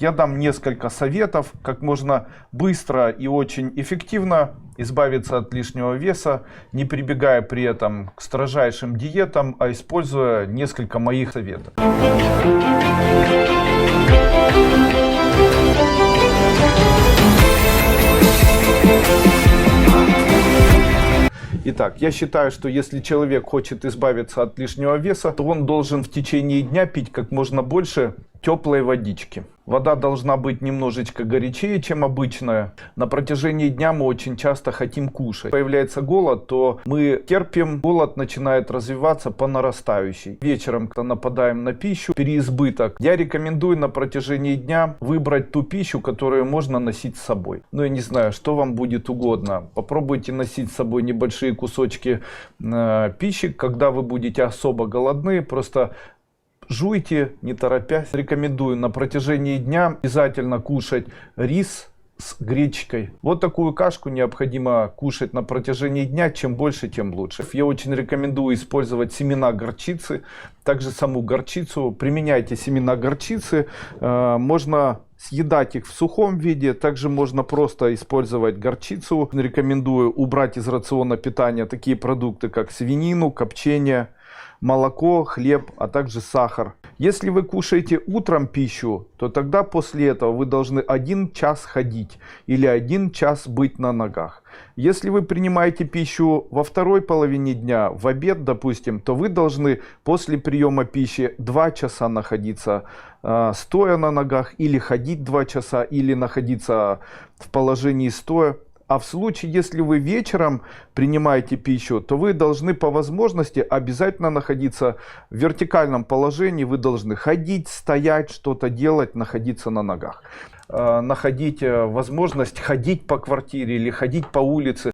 Я дам несколько советов, как можно быстро и очень эффективно избавиться от лишнего веса, не прибегая при этом к строжайшим диетам, а используя несколько моих советов. Итак, я считаю, что если человек хочет избавиться от лишнего веса, то он должен в течение дня пить как можно больше теплой водички. Вода должна быть немножечко горячее, чем обычная. На протяжении дня мы очень часто хотим кушать. Появляется голод, то мы терпим, голод начинает развиваться по нарастающей. Вечером, когда нападаем на пищу, переизбыток. Я рекомендую на протяжении дня выбрать ту пищу, которую можно носить с собой. Ну, я не знаю, что вам будет угодно. Попробуйте носить с собой небольшие кусочки э, пищи, когда вы будете особо голодны. Просто жуйте, не торопясь. Рекомендую на протяжении дня обязательно кушать рис с гречкой. Вот такую кашку необходимо кушать на протяжении дня. Чем больше, тем лучше. Я очень рекомендую использовать семена горчицы. Также саму горчицу. Применяйте семена горчицы. Э, Можно съедать их в сухом виде. Также можно просто использовать горчицу. Рекомендую убрать из рациона питания такие продукты, как свинину, копчение, молоко, хлеб, а также сахар. Если вы кушаете утром пищу, то тогда после этого вы должны один час ходить или один час быть на ногах. Если вы принимаете пищу во второй половине дня, в обед, допустим, то вы должны после приема пищи 2 часа находиться э, стоя на ногах или ходить 2 часа или находиться в положении стоя. А в случае, если вы вечером принимаете пищу, то вы должны по возможности обязательно находиться в вертикальном положении. Вы должны ходить, стоять, что-то делать, находиться на ногах. Э, Находить э, возможность ходить по квартире или ходить по улице.